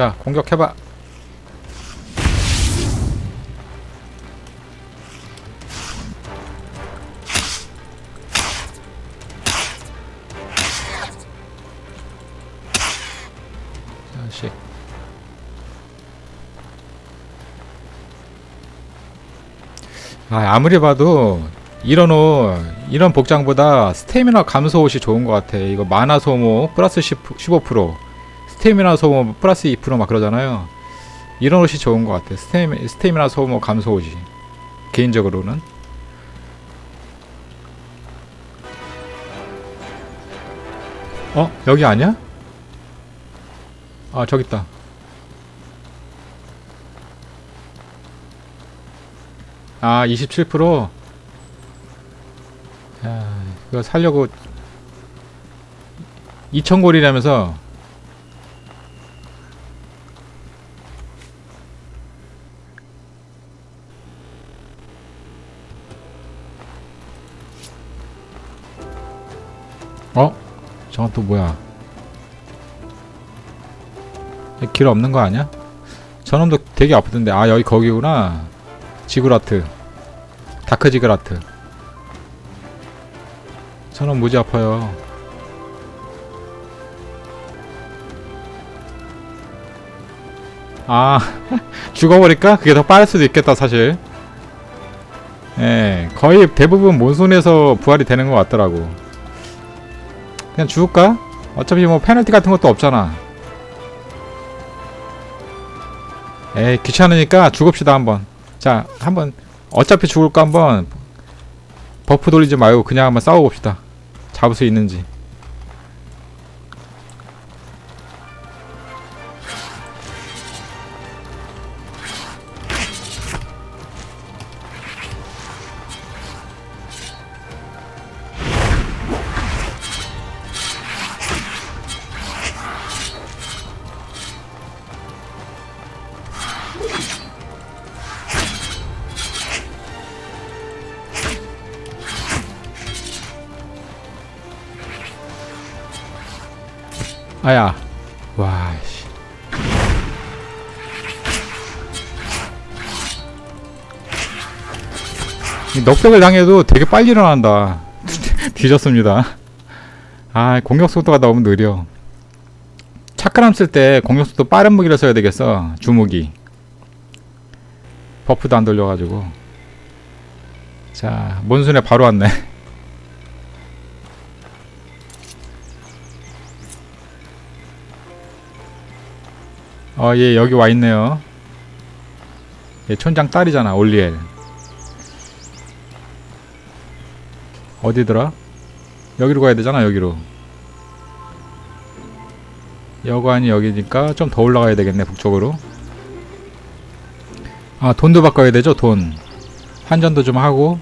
자 공격해봐. 아, 아무리 봐도 이런 옷, 이런 복장보다 스태미나 감소 옷이 좋은 것 같아. 이거 마나 소모 플러스 10, 15%, 스태미나 소모 플러스 2%막 그러잖아요. 이런 옷이 좋은 것 같아. 스태미, 스태미나 소모 감소 옷이. 개인적으로는. 어? 여기 아니야? 아, 저기 있다. 아, 27%? 야, 이거 살려고 2,000골이라면서 어? 저건 또 뭐야? 길 없는 거 아니야? 저놈도 되게 아프던데 아 여기 거기구나 지구라트 다크 지그라트 저는 무지 아파요 아 죽어버릴까? 그게 더 빠를 수도 있겠다 사실 예 거의 대부분 몬손에서 부활이 되는 것 같더라고 그냥 죽을까? 어차피 뭐 페널티 같은 것도 없잖아. 에이 귀찮으니까 죽읍시다 한번. 자 한번 어차피 죽을까 한번 버프 돌리지 말고 그냥 한번 싸워봅시다. 잡을 수 있는지 넉백을 당해도 되게 빨리 일어난다. 뒤졌습니다. 아 공격 속도가 너무 느려. 차크람 쓸 때 공격 속도 빠른 무기를 써야 되겠어 주무기. 버프도 안 돌려가지고. 자 몬순에 바로 왔네. 어, 얘 여기 와 있네요. 얘 촌장 딸이잖아, 올리엘. 어디더라? 여기로 가야 되잖아, 여기로. 여관이 여기니까 좀 더 올라가야 되겠네, 북쪽으로. 아, 돈도 바꿔야 되죠, 돈. 환전도 좀 하고.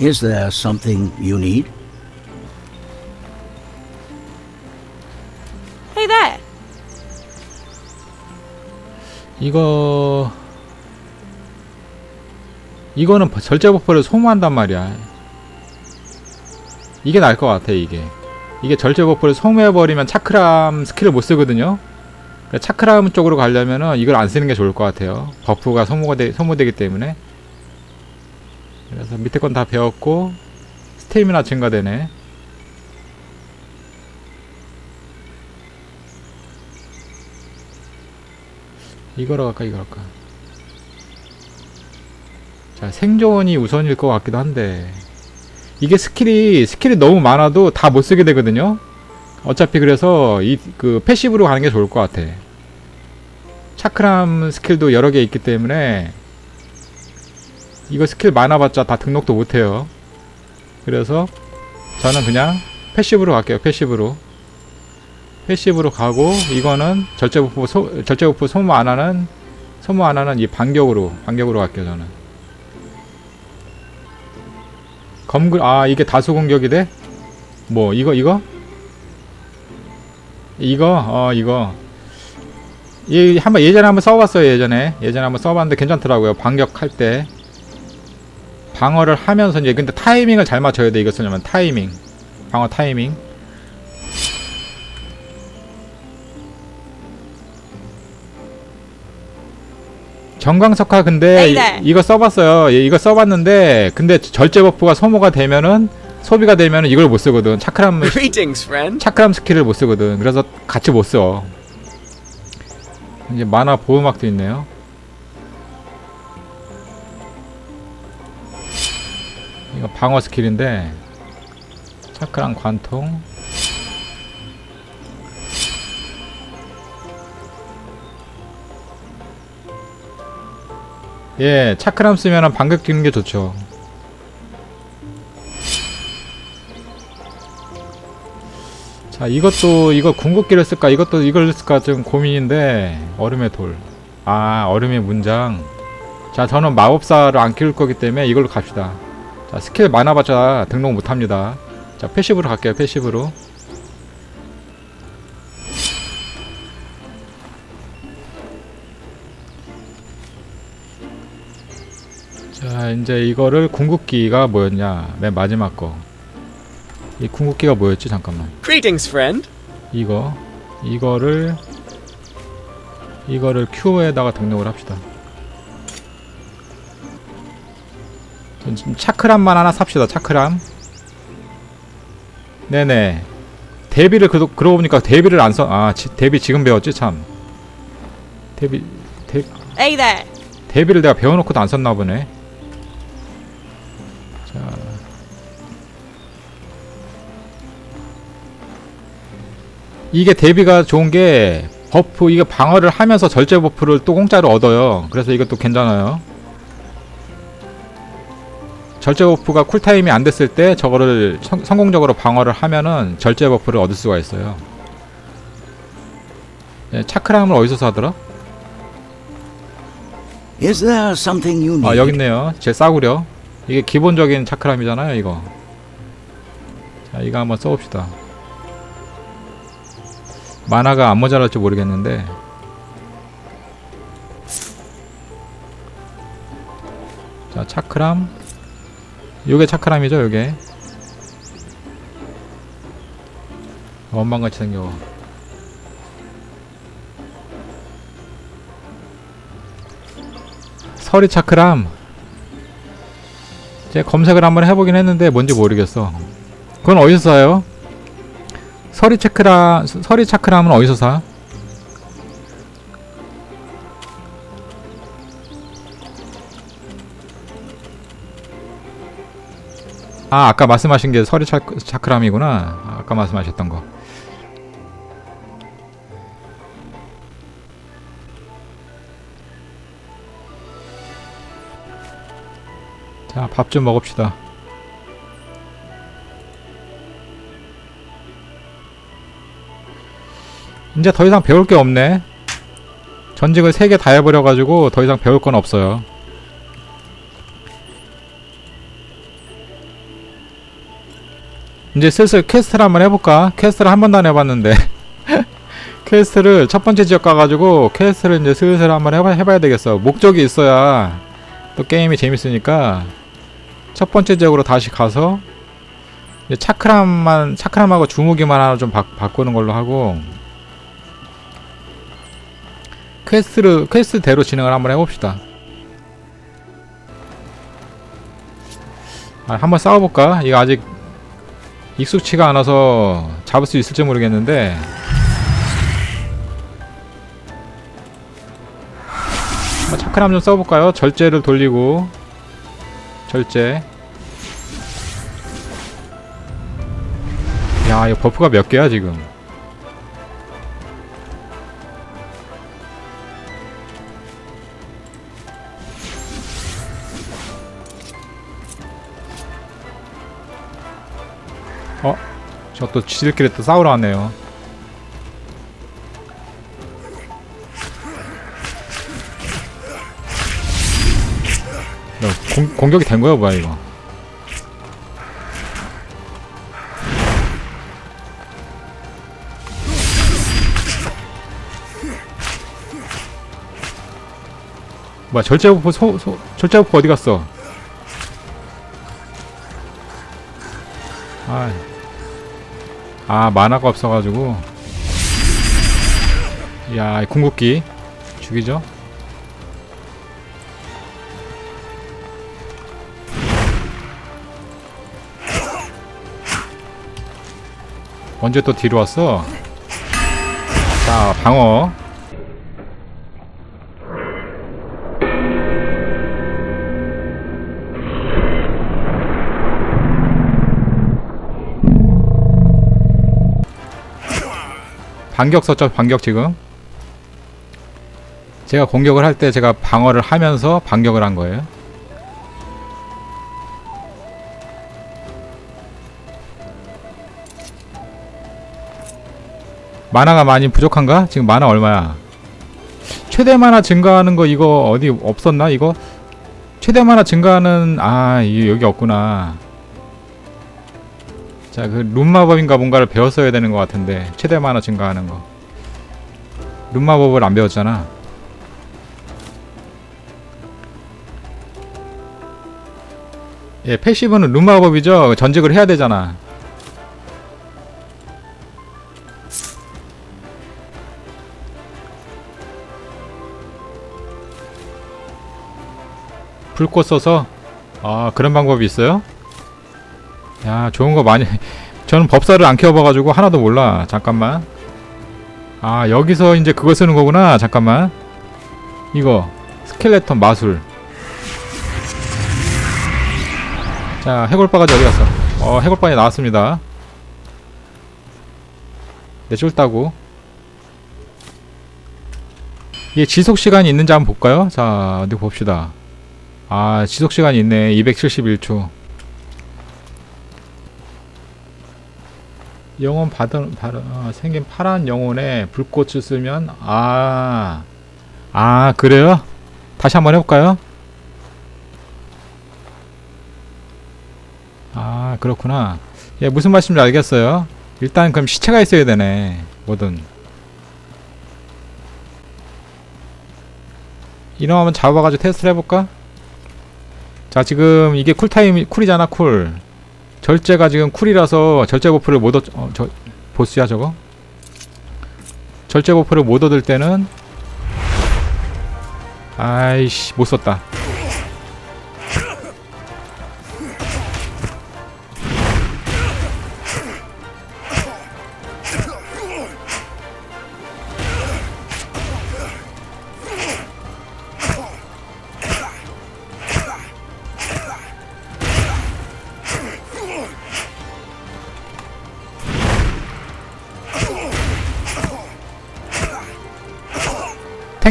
Is there something you need? Hey there! 이거 이거는 버- 절제 버퍼를 소모한단 말이야. 이게 나을 것 같아 이게. 이게 절제 버퍼를 소모해버리면 차크람 스킬을 못 쓰거든요. 그러니까 차크람 쪽으로 가려면은 이걸 안 쓰는 게 좋을 것 같아요. 버프가 소모가 되, 소모되기 때문에. 그래서 밑에 건 다 배웠고 스테미나 증가되네. 이거로 갈까 이거 할까 자 생존이 우선일 것 같기도 한데 이게 스킬이 스킬이 너무 많아도 다 못 쓰게 되거든요. 어차피 그래서 이 그 패시브로 가는 게 좋을 것 같아. 차크람 스킬도 여러 개 있기 때문에 이거 스킬 많아봤자 다 등록도 못해요. 그래서 저는 그냥 패시브로 갈게요 패시브로. 패시브로 가고 이거는 절제 버프 소, 절제 버프 소모 안 하는 소모 안 하는 이 반격으로 반격으로 갈게요 저는 검글 아 이게 다수 공격이 돼? 뭐 이거 이거? 이거 어 이거. 이 한번 예전에 한번 써봤어요 예전에. 예전에 한번 써봤는데 괜찮더라고요 반격할 때. 방어를 하면서 이제 근데 타이밍을 잘 맞춰야 돼 이거 쓰려면. 타이밍. 방어 타이밍 정광석화 근데 에이, 네. 이, 이거 써봤어요. 예, 이거 써봤는데 근데 절제 버프가 소모가 되면은 소비가 되면은 이걸 못 쓰거든. 차크람 Greetings, friend. 차크람 스킬을 못 쓰거든. 그래서 같이 못 써. 이제 만화 보호막도 있네요. 이거 방어 스킬인데 차크랑 관통. 예, 차크람 쓰면은 반격 끼는 게 좋죠. 자 이것도 이거 궁극기를 쓸까? 이것도 이걸 쓸까? 좀 고민인데 얼음의 돌 아 얼음의 문장. 자 저는 마법사를 안 키울 거기 때문에 이걸로 갑시다. 자 스킬 많아봤자 등록 못합니다. 자 패시브로 갈게요 패시브로 자 이제 이거를 궁극기가 뭐였냐 맨 마지막 거이 궁극기가 뭐였지 잠깐만 Greetings, friend. 이거 이거를 이거를 Q에다가 등록을 합시다. 전 지금 차크람만 하나 삽시다. 차크람. 네네. 데뷔를 그러, 그러고 보니까 데뷔를 안 써. 아 지, 데뷔 지금 배웠지 참. 데뷔 데, Hey there. 데뷔를 내가 배워놓고도 안 썼나 보네. 이게 데뷔가 좋은 게 버프 이게 방어를 하면서 절제 버프를 또 공짜로 얻어요. 그래서 이것도 괜찮아요. 절제 버프가 쿨타임이 안 됐을 때 저거를 성, 성공적으로 방어를 하면은 절제 버프를 얻을 수가 있어요. 예, 차크람을 어디서 사더라? Is there something you need? 아 여기 있네요 제 싸구려 이게 기본적인 차크람이잖아요 이거 자 이거 한번 써봅시다 만화가 안 모자랄지 모르겠는데. 자 차크람. 요게 차크람이죠 요게. 원망같이 생겨. 서리 차크람. 제가 검색을 한번 해보긴 했는데 뭔지 모르겠어. 그건 어디서 사요? 서리 체크라 서리 차크람은 어디서 사? 아 아까 말씀하신 게 서리 차, 차크람이구나 아, 아까 말씀하셨던 거 자, 밥 좀 먹읍시다. 이제 더 이상 배울 게 없네. 전직을 3개 다 해버려가지고 더 이상 배울 건 없어요. 이제 슬슬 퀘스트를 한번 해볼까? 퀘스트를 한 번도 안 해봤는데. 퀘스트를 첫 번째 지역 가가지고 퀘스트를 이제 슬슬 한번 해봐, 해봐야 되겠어. 목적이 있어야 또 게임이 재밌으니까 첫 번째 지역으로 다시 가서 차크람만 차크람하고 주무기만 하나 좀 바, 바꾸는 걸로 하고 퀘스트를 퀘스트대로 진행을 한번 해봅시다. 아, 한번 싸워볼까? 이거 아직 익숙치가 않아서 잡을 수 있을지 모르겠는데 한번 차크람 좀 써볼까요? 절제를 돌리고 절제 야 이거 버프가 몇 개야 지금 저 또 지들끼리 또 싸우러 왔네요. 야, 공, 공격이 된 거야 뭐야 이거? 뭐야 절제 버프 소, 소, 절제 버프 어디 갔어? 아, 아 만화가 없어가지고. 야 궁극기. 죽이죠? 언제 또 뒤로 왔어? 자 방어. 반격 썼죠, 반격 지금. 제가 공격을 할 때 제가 방어를 하면서 반격을 한 거예요. 만화가 많이 부족한가? 지금 만화 얼마야? 최대 만화 증가하는 거 이거 어디 없었나? 이거 최대 만화 증가하는 아 여기 없구나. 자그 룸마법인가 뭔가를 배웠어야 되는 것 같은데 최대 만화 증가하는 거. 룸마법을 안 배웠잖아. 예, 패시브는 룸마법이죠. 전직을 해야 되잖아. 불꽃 써서 아 그런 방법이 있어요? 야 좋은 거 많이 저는 법사를 안 키워봐가지고 하나도 몰라. 잠깐만. 아 여기서 이제 그거 쓰는 거구나. 잠깐만. 이거. 스켈레톤 마술. 자 해골바가지 어디 갔어? 어 해골바이 나왔습니다. 내 쫄다고. 이게 지속시간이 있는지 한번 볼까요? 자 어디 봅시다. 아 지속시간이 있네. 271초 영혼 받은, 어, 생긴 파란 영혼에 불꽃을 쓰면 아, 아 그래요? 다시 한번 해볼까요? 아 그렇구나 예 무슨 말씀인지 알겠어요 일단 그럼 시체가 있어야 되네 뭐든 이놈 한번 잡아가지고 테스트를 해볼까? 자 지금 이게 쿨타임 쿨이잖아 쿨 절제가 지금 쿨이라서 절제 버프를 못 얻.. 어, 저 보스야 저거? 절제 버프를 못 얻을 때는 아이씨 못 썼다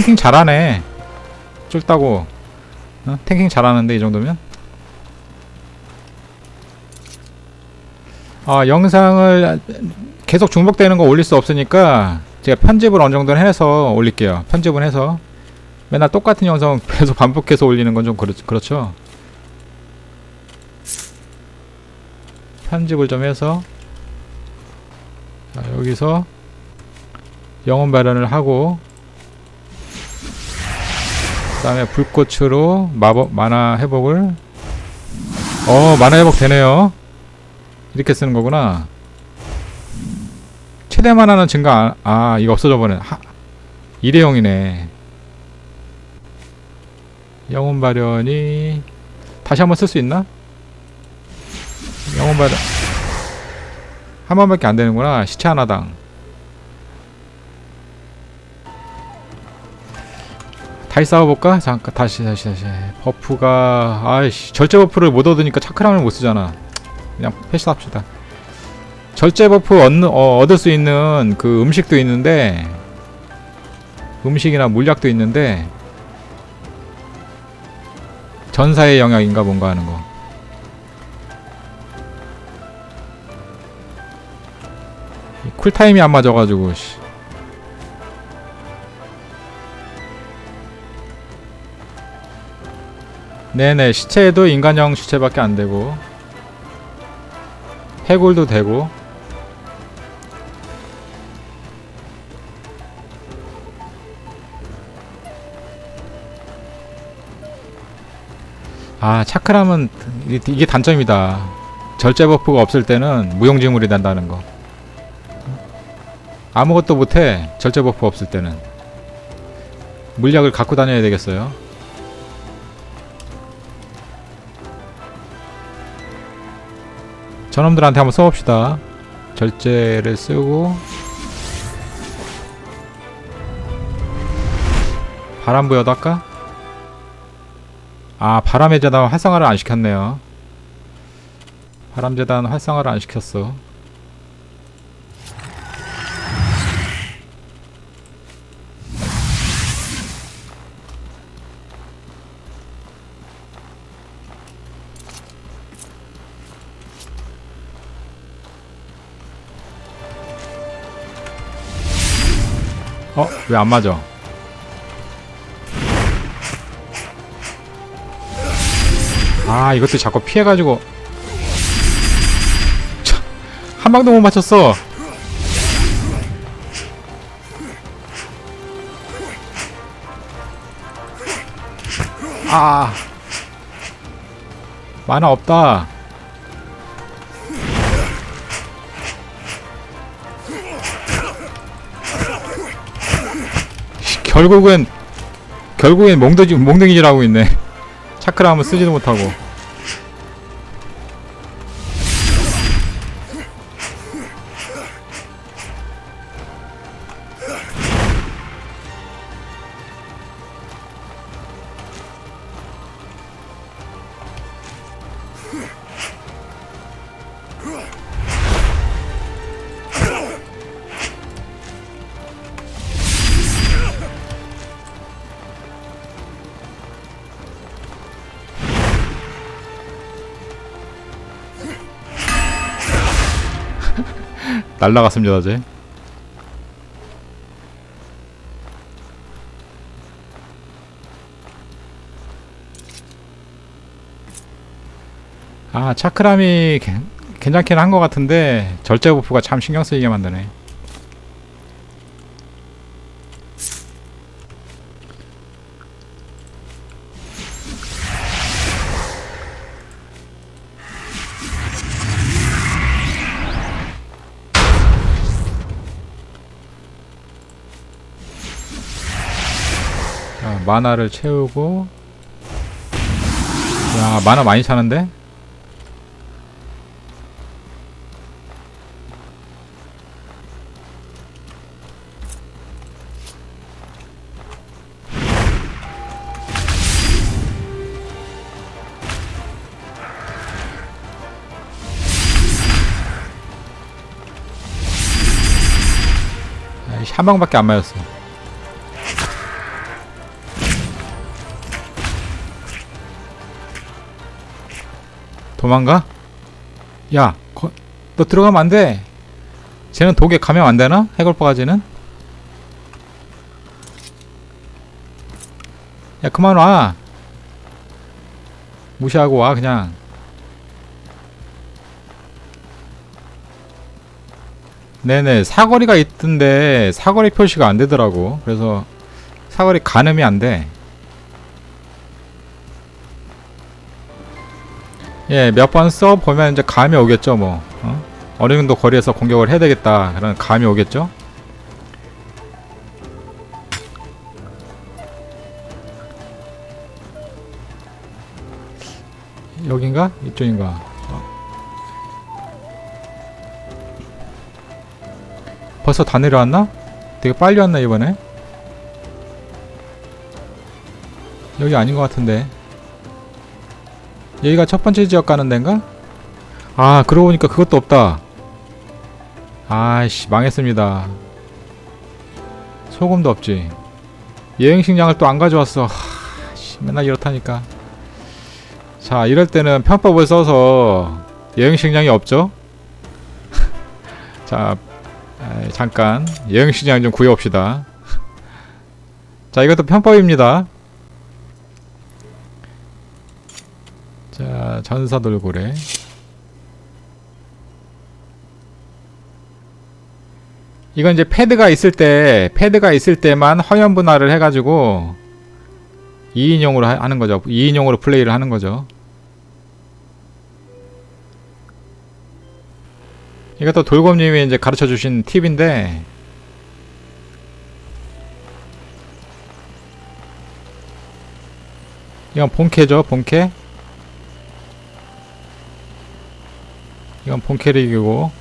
탱킹 잘하네. 쫄다고. 어? 탱킹 잘하는데 이 정도면? 아 영상을 계속 중복되는 거 올릴 수 없으니까 제가 편집을 어느 정도 해서 올릴게요. 편집을 해서. 맨날 똑같은 영상 계속 반복해서 올리는 건 좀 그렇, 그렇죠? 편집을 좀 해서. 자, 여기서 영혼 발현을 하고 그 다음에 불꽃으로 마법 만화 회복을. 어 만화 회복 되네요. 이렇게 쓰는 거구나. 최대 만화는 증가 안, 아 이거 없어져 버네. 하, 일회용이네. 영혼 발현이 다시 한번 쓸 수 있나? 영혼 발현. 한 번밖에 안 되는구나. 시체 하나당 다시 싸워볼까? 잠깐 다시 다시 다시. 버프가 아이씨. 절제 버프를 못 얻으니까 차크람을 못 쓰잖아. 그냥 패시합시다. 절제 버프 얻는, 어, 얻을 수 있는 그 음식도 있는데 음식이나 물약도 있는데 전사의 영역인가 뭔가 하는 거. 이 쿨타임이 안 맞아가지고 씨. 네네 시체도 인간형 시체밖에 안 되고 해골도 되고. 아 이- 이게 단점이다. 절제 버프가 없을 때는 무용지물이 된다는 거. 아무것도 못해 절제 버프 없을 때는. 물약을 갖고 다녀야 되겠어요 저놈들한테 한번 써봅시다. 절제를 쓰고 바람부여도 할까? 아 바람의 재단 활성화를 안 시켰네요 바람 재단 활성화를 안 시켰어 왜 안 맞아? 아 이것도 자꾸 피해가지고. 참, 한 방도 못 맞췄어. 아. 만화 없다 결국은 결국엔 몽둥이 몽둥이질 하고 있네. 차크라 한번 쓰지도 못하고 날라갔습니다 제아 차크람이 괜- 괜찮긴 한 것 같은데 절제 버프가 참 신경 쓰이게 만드네 자, 마나를 채우고 야 마나 많이 차는데? 한 방밖에 안 맞았어 도망가? 야, 거, 너 들어가면 안 돼. 쟤는 독에 감염 안 되나? 해골 바가지는? 야, 그만 와. 무시하고 와, 그냥. 네네, 사거리가 있던데, 사거리 표시가 안 되더라고. 그래서, 사거리 가늠이 안 돼. 예, 몇 번 써 보면 이제 감이 오겠죠, 뭐. 어? 어느 정도 거리에서 공격을 해야 되겠다. 그런 감이 오겠죠. 여긴가? 이쪽인가? 어. 벌써 다 내려왔나? 되게 빨리 왔나 이번에? 여기 아닌 것 같은데. 여기가 첫 번째 지역 가는 데인가? 아 그러고 보니까 그것도 없다. 아이씨 망했습니다. 소금도 없지. 여행식량을 또 안 가져왔어. 하, 씨, 맨날 이렇다니까. 자 이럴 때는 편법을 써서 여행식량이 없죠? 자 에이, 잠깐. 여행식량 좀 구해옵시다. 자 이것도 편법입니다 자, 전사 돌고래. 이건 이제 패드가 있을 때, 패드가 있을 때만 화면 분할을 해가지고 2인용으로 하, 하는 거죠. 2인용으로 플레이를 하는 거죠. 이것도 돌곰님이 이제 가르쳐 주신 팁인데, 이건 본캐죠, 본캐. 이건 폰캐릭이고.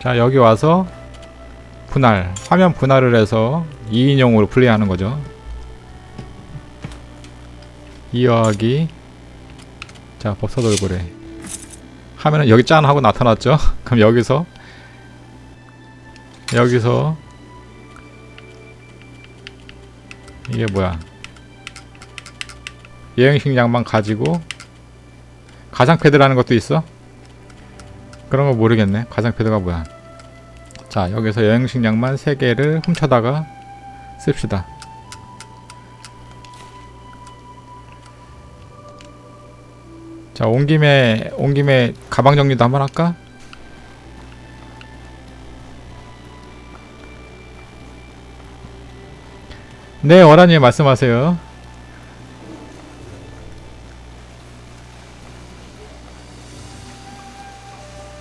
자 여기 와서 분할 화면 분할을 해서 2인용으로 플레이하는 거죠. 2하기. 자 법사 얼굴에. 하면은 여기 짠 하고 나타났죠? 그럼 여기서 여기서 이게 뭐야? 여행식 양만 가지고 가상 패드라는 것도 있어? 그런 거 모르겠네 가상 패드가 뭐야 자 여기서 여행식 양만 3개를 훔쳐다가 씁시다 자 온 김에 온 김에 가방 정리도 한번 할까? 네 어란이 말씀하세요